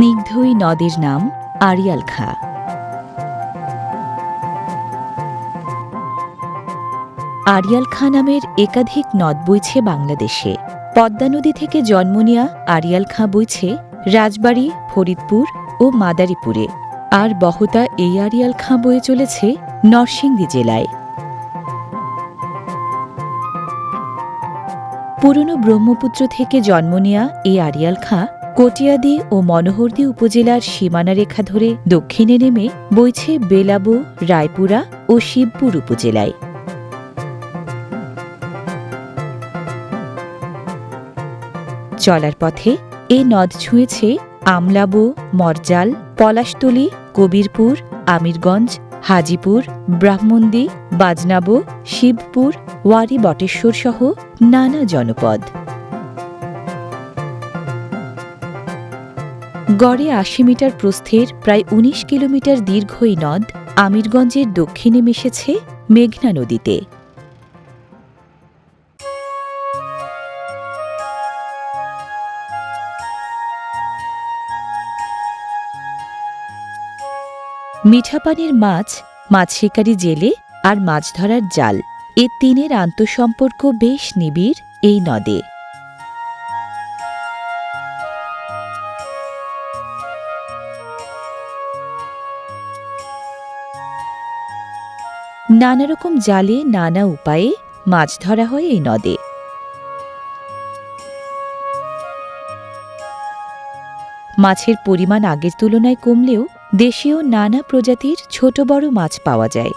স্নিগ্ধই নদের নাম আড়িয়াল খাঁ। আড়িয়াল খাঁ নামের একাধিক নদ বইছে বাংলাদেশে। পদ্মা নদী থেকে জন্ম নেয়া আড়িয়াল খাঁ বইছে রাজবাড়ী, ফরিদপুর ও মাদারীপুরে। আর বহতা এই আড়িয়াল খাঁ বয়ে চলেছে নরসিংদী জেলায়। পুরনো ব্রহ্মপুত্র থেকে জন্ম নেয়া এই আড়িয়াল খাঁ কটিয়াদি ও মনোহরদী উপজেলার সীমানা রেখা ধরে দক্ষিণে নেমে বইছে বেলাবো, রায়পুরা ও শিবপুর উপজেলায়। চলার পথে এ নদ ছুঁয়েছে আমলাবো, মরজাল, পলাশতলী, কবিরপুর, আমিরগঞ্জ, হাজিপুর ব্রাহ্মণদি বাজনাবো, শিবপুর, ওয়ারি বটেশ্বর সহ নানা জনপদ। গড়ে আশি মিটার প্রস্থের প্রায় ১৯ কিলোমিটার দীর্ঘ এই নদ আমিরগঞ্জের দক্ষিণে মিশেছে মেঘনা নদীতে। মিঠাপানির মাছ মাছ শিকারী জেলে আর মাছ ধরার জাল, এ তিনের আন্তঃসম্পর্ক বেশ নিবিড় এই নদে। নানা রকম জালে নানা উপায়ে মাছ ধরা হয় এই নদে। মাছের পরিমাণ আগের তুলনায় কমলেও দেশীয় নানা প্রজাতির ছোট বড় মাছ পাওয়া যায়।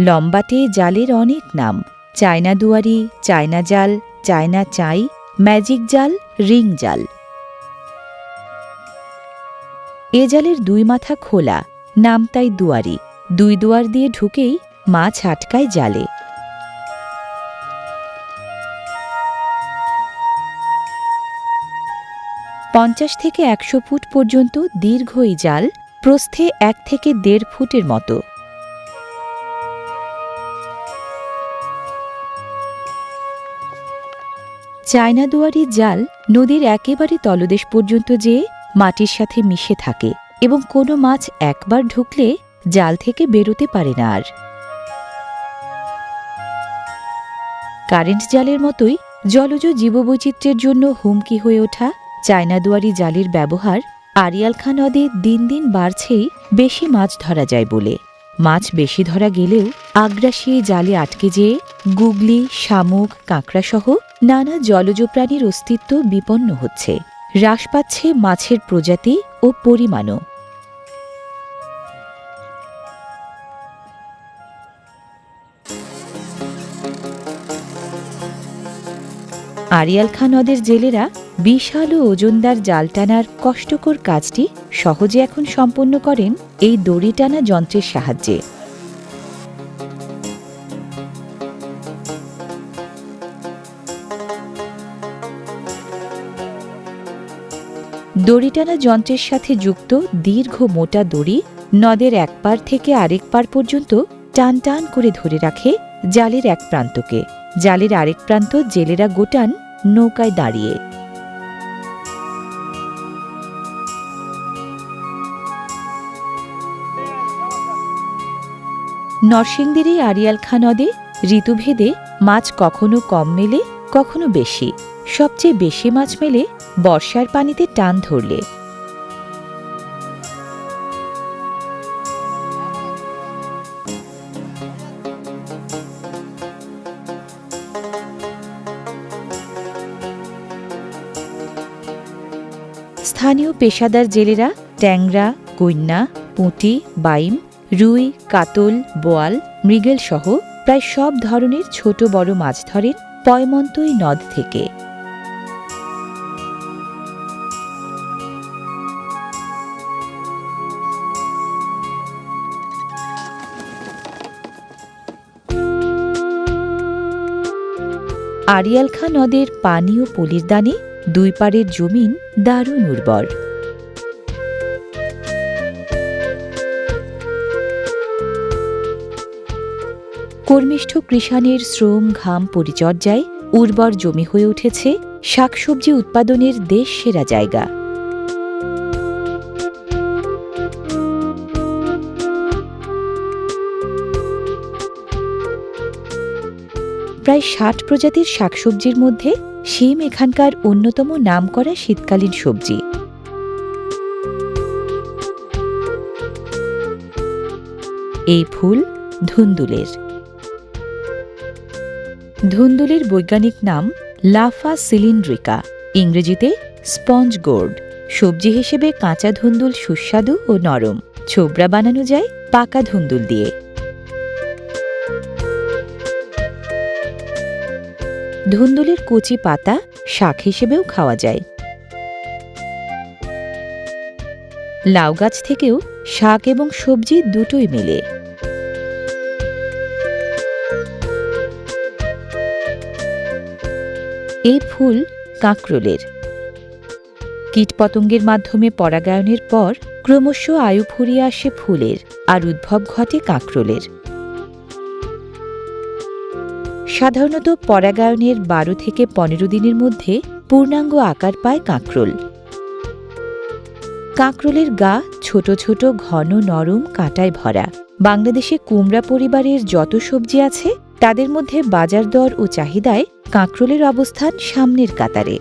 লম্বাটে জালের অনেক নাম। চায়না দুয়ারি, চায়না জাল, চায়না চাই, ম্যাজিক জাল, রিং জাল। এ জালের দুই মাথা খোলা, নাম তাই দুয়ারি। দুই দুয়ার দিয়ে ঢুকেই মাছ আটকায় জালে। পঞ্চাশ থেকে একশো ফুট পর্যন্ত দীর্ঘ এই জাল, প্রস্থে এক থেকে দেড় ফুটের মতো। চায়না দুয়ারি জাল নদীর একেবারে তলদেশ পর্যন্ত যেয়ে মাটির সাথে মিশে থাকে এবং কোনো মাছ একবার ঢুকলে জাল থেকে বেরোতে পারে না আর। কারেন্ট জালের মতোই জলজ জীববৈচিত্র্যের জন্য হুমকি হয়ে ওঠা চায়না দুয়ারি জালের ব্যবহার আরিয়ালখা নদে দিন দিন বাড়ছেই বেশি মাছ ধরা যায় বলে। মাছ বেশি ধরা গেলেও আগ্রাসী জালে আটকে যেয়ে গুগলি, শামুক, কাঁকড়াসহ নানা জলজ প্রাণীর অস্তিত্ব বিপন্ন হচ্ছে। হ্রাস পাচ্ছে মাছের প্রজাতি ও পরিমাণও। আরিয়াল খাঁ নদের জেলেরা বিশাল ও ওজনদার জাল টানার কষ্টকর কাজটি সহজে এখন সম্পন্ন করেন এই দড়ি টানা যন্ত্রের সাহায্যে। দড়ি টানা যন্ত্রের সাথে যুক্ত দীর্ঘ মোটা দড়ি নদের এক পার থেকে আরেক পার পর্যন্ত টান টান করে ধরে রাখে জালের এক প্রান্তকে। জালের আরেক প্রান্ত জেলেরা গোটান নৌকায় দাঁড়িয়ে। নরসিংদীর এই আরিয়াল খাঁ নদে ঋতুভেদে মাছ কখনো কম মেলে, কখনো বেশি। সবচেয়ে বেশি মাছ মেলে বর্ষার পানিতে টান ধরলে। স্থানীয় পেশাদার জেলেরা ট্যাংরা গৈন্না পুঁটি, বাইম রুই, কাতল, বোয়াল, মৃগেল সহ প্রায় সব ধরনের ছোট বড় মাছ ধরেন পয়মন্তই নদ থেকে। আড়িয়ালখা নদের পানি ও পলির দানে দুই পাড়ের জমিন দারুণ উর্বর। কর্মিষ্ঠ কৃষাণের শ্রম ঘাম পরিচর্যায় উর্বর জমি হয়ে উঠেছে শাকসবজি উৎপাদনের দেশ সেরা জায়গা। প্রায় ষাট প্রজাতির শাকসবজির মধ্যে শিম এখানকার অন্যতম নামকরা শীতকালীন সবজি। এই ফুল ধুন্দুলের। ধুন্দুলের বৈজ্ঞানিক নাম লাফা সিলিন্ড্রিকা, ইংরেজিতে স্পঞ্জ গোর্ড। সবজি হিসেবে কাঁচা ধুন্দুল সুস্বাদু ও নরম। ছোবড়া বানানো যায় পাকা ধুন্দুল দিয়ে। ধুন্দুলের কচি পাতা শাক হিসেবেও খাওয়া যায়। লাউ গাছ থেকেও শাক এবং সবজি দুটোই মেলে। এই ফুল কাঁকরোলের। কীটপতঙ্গের মাধ্যমে পরাগায়নের পর ক্রমশ আয়ু ফুরিয়ে আসে ফুলের, আর উদ্ভব ঘটে কাঁকরোলের। সাধারণত পরাগায়নের বারো থেকে পনেরো দিনের মধ্যে পূর্ণাঙ্গ আকার পায় কাঁকরোল। কাঁকরোলের গা ছোট ছোট, ঘন, নরম কাঁটায় ভরা। বাংলাদেশে কুমড়া পরিবারের যত সবজি আছে, তাদের মধ্যে বাজার দর ও চাহিদায় কাঁকরোলের অবস্থান সামনের কাতারে।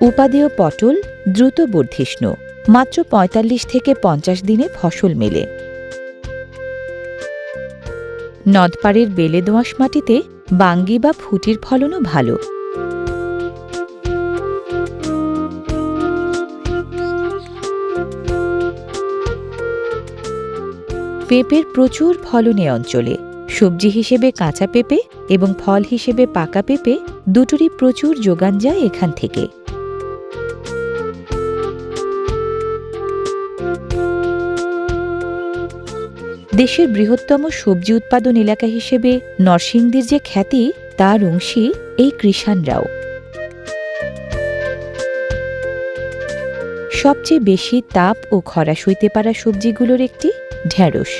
উপাদেয় পটল দ্রুত বর্ধিষ্ণু, মাত্র ৪৫ থেকে পঞ্চাশ দিনে ফসল মেলে। নদপাড়ের বেলে দোঁয়াশ মাটিতে বাঙ্গি বা ফুটির ফলনও ভালো। পেঁপের প্রচুর ফলনে অঞ্চলে। সবজি হিসেবে কাঁচা পেঁপে এবং ফল হিসেবে পাকা পেঁপে দুটোরই প্রচুর যোগান যায় এখান থেকে। দেশের বৃহত্তম সবজি উৎপাদন এলাকা হিসেবে নরসিংদীর যে খ্যাতি, তার অংশী এই কৃষাণরাও। সবচেয়ে বেশি তাপ ও খরা সইতে পারা সবজিগুলোর একটি ঢ্যাঁড়স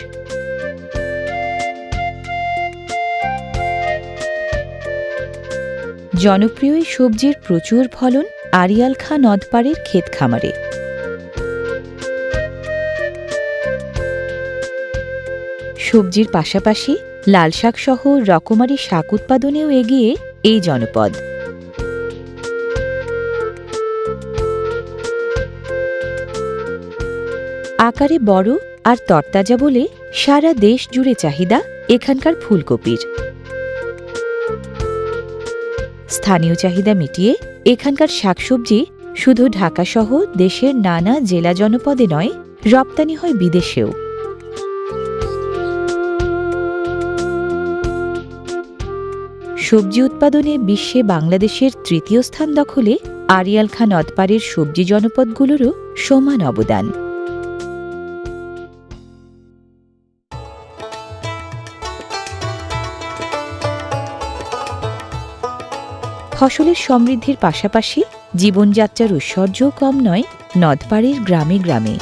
জনপ্রিয় এই সবজির প্রচুর ফলন আরিয়াল খা নদপাড়ের ক্ষেত খামারে। সবজির পাশাপাশি লাল শাক সহ রকমারি শাক উৎপাদনেও এগিয়ে এই জনপদ। আকারে বড় আর তরতাজা বলে সারা দেশ জুড়ে চাহিদা এখানকার ফুলকপির। স্থানীয় চাহিদা মিটিয়ে এখানকার শাকসবজি শুধু ঢাকাসহ দেশের নানা জেলা জনপদে নয়, রপ্তানি হয় বিদেশেও। সবজি উৎপাদনে বিশ্বে বাংলাদেশের তৃতীয় স্থান দখলে আরিয়াল খান নদপাড়ের সবজি জনপদগুলোরও সমান অবদান। ফসলের সমৃদ্ধির পাশাপাশি জীবনযাত্রার ঐশ্বর্যও কম নয়, নদপাড়ের গ্রামে গ্রামে।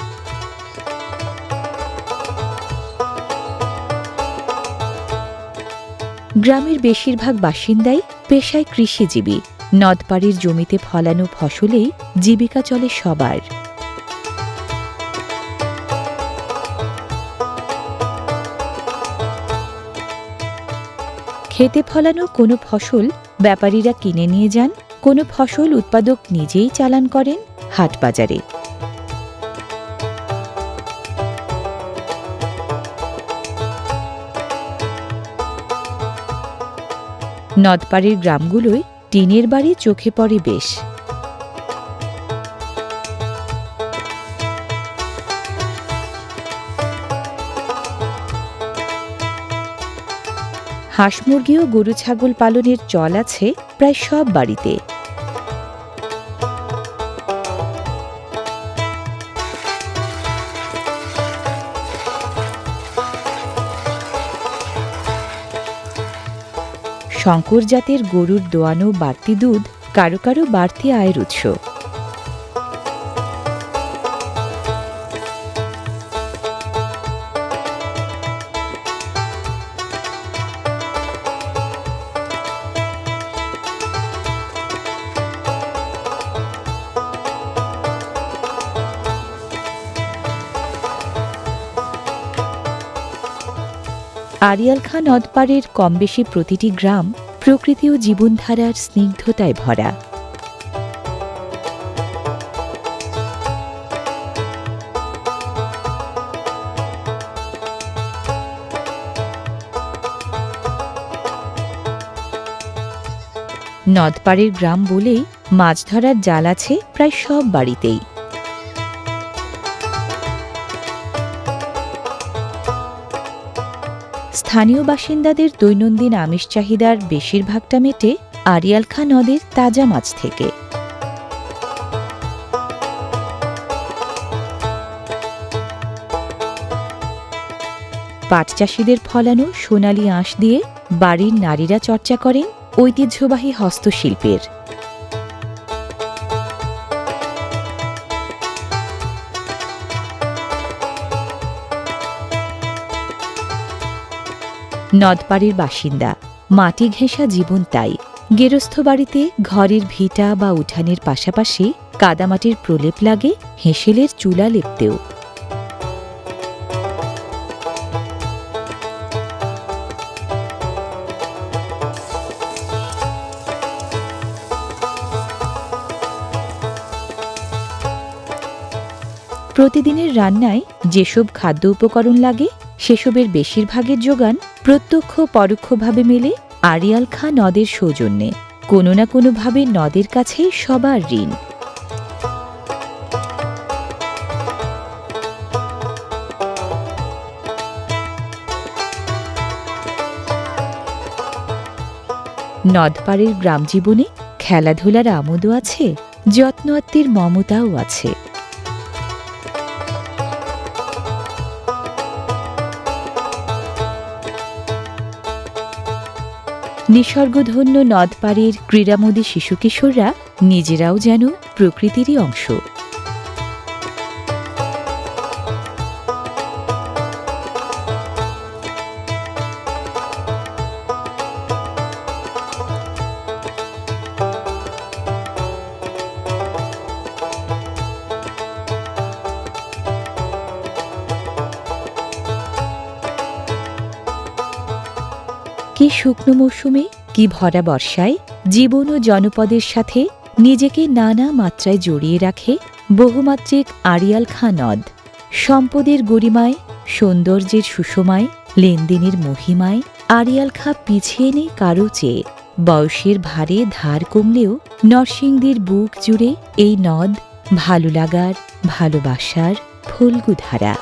গ্রামের বেশিরভাগ বাসিন্দাই পেশায় কৃষিজীবী। নদপাড়ির জমিতে ফলানো ফসলেই জীবিকা চলে সবার। খেতে ফলানো কোনো ফসল ব্যাপারীরা কিনে নিয়ে যান, কোনো ফসল উৎপাদক নিজেই চালান করেন হাট বাজারে। নদপাড়ের গ্রামগুলোয় টিনের বাড়ি চোখে পড়ে বেশ। হাঁস মুরগি ও গরু ছাগল পালনের চল আছে প্রায় সব বাড়িতে। শঙ্কর জাতের গরুর দোয়ানো বাড়তি দুধ কারও কারও বাড়তি আয়ের উৎস। আরিয়াল খাঁ নদপাড়ের কমবেশি প্রতিটি গ্রাম প্রকৃতি ও জীবনধারার স্নিগ্ধতায় ভরা। নদপাড়ের গ্রাম বলেই মাছ ধরার জাল আছে প্রায় সব বাড়িতেই। স্থানীয় বাসিন্দাদের দৈনন্দিন আমিষ চাহিদার বেশিরভাগটা মেটে আরিয়াল খাঁ নদের তাজা মাছ থেকে। পাট চাষিদের ফলানো সোনালি আঁশ দিয়ে বাড়ির নারীরা চর্চা করেন ঐতিহ্যবাহী হস্তশিল্পের। নদপাড়ির বাসিন্দা। মাটি ঘেঁষা জীবন তাই। গেরস্থ বাড়িতে ঘরের ভিটা বা উঠানের পাশাপাশি কাদামাটির প্রলেপ লাগে হেঁসেলের চুলা লেপতেও। প্রতিদিনের রান্নায় যেসব খাদ্য উপকরণ লাগে সেসবের বেশিরভাগের যোগান প্রত্যক্ষ পরোক্ষভাবে মেলে আরিয়াল খাঁ নদের সৌজন্যে। কোনো না কোনোভাবে নদের কাছে সবার ঋণ। নদপাড়ের গ্রাম জীবনে খেলাধুলার আমোদও আছে যত্ন আত্মীর মমতাও আছে। নিসর্গধন্য নদপাড়ের ক্রীড়ামোদী শিশু কিশোররা নিজেরাও যেন প্রকৃতিরই অংশ। কি শুকনো মৌসুমে কি ভরা বর্ষায় জীবন ও জনপদের সাথে নিজেকে নানা মাত্রায় জড়িয়ে রাখে বহুমাত্রিক আড়িয়াল খাঁ নদ সম্পদের গরিমায়, সৌন্দর্যের সুষমায়, লেনদেনের মহিমায় আড়িয়াল খাঁ পিছিয়ে নেই কারও চেয়ে। বয়সের ভারে ধার কমলেও নরসিংদীর বুক জুড়ে এই নদ ভালো লাগার, ভালোবাসার ফল্গুধারা।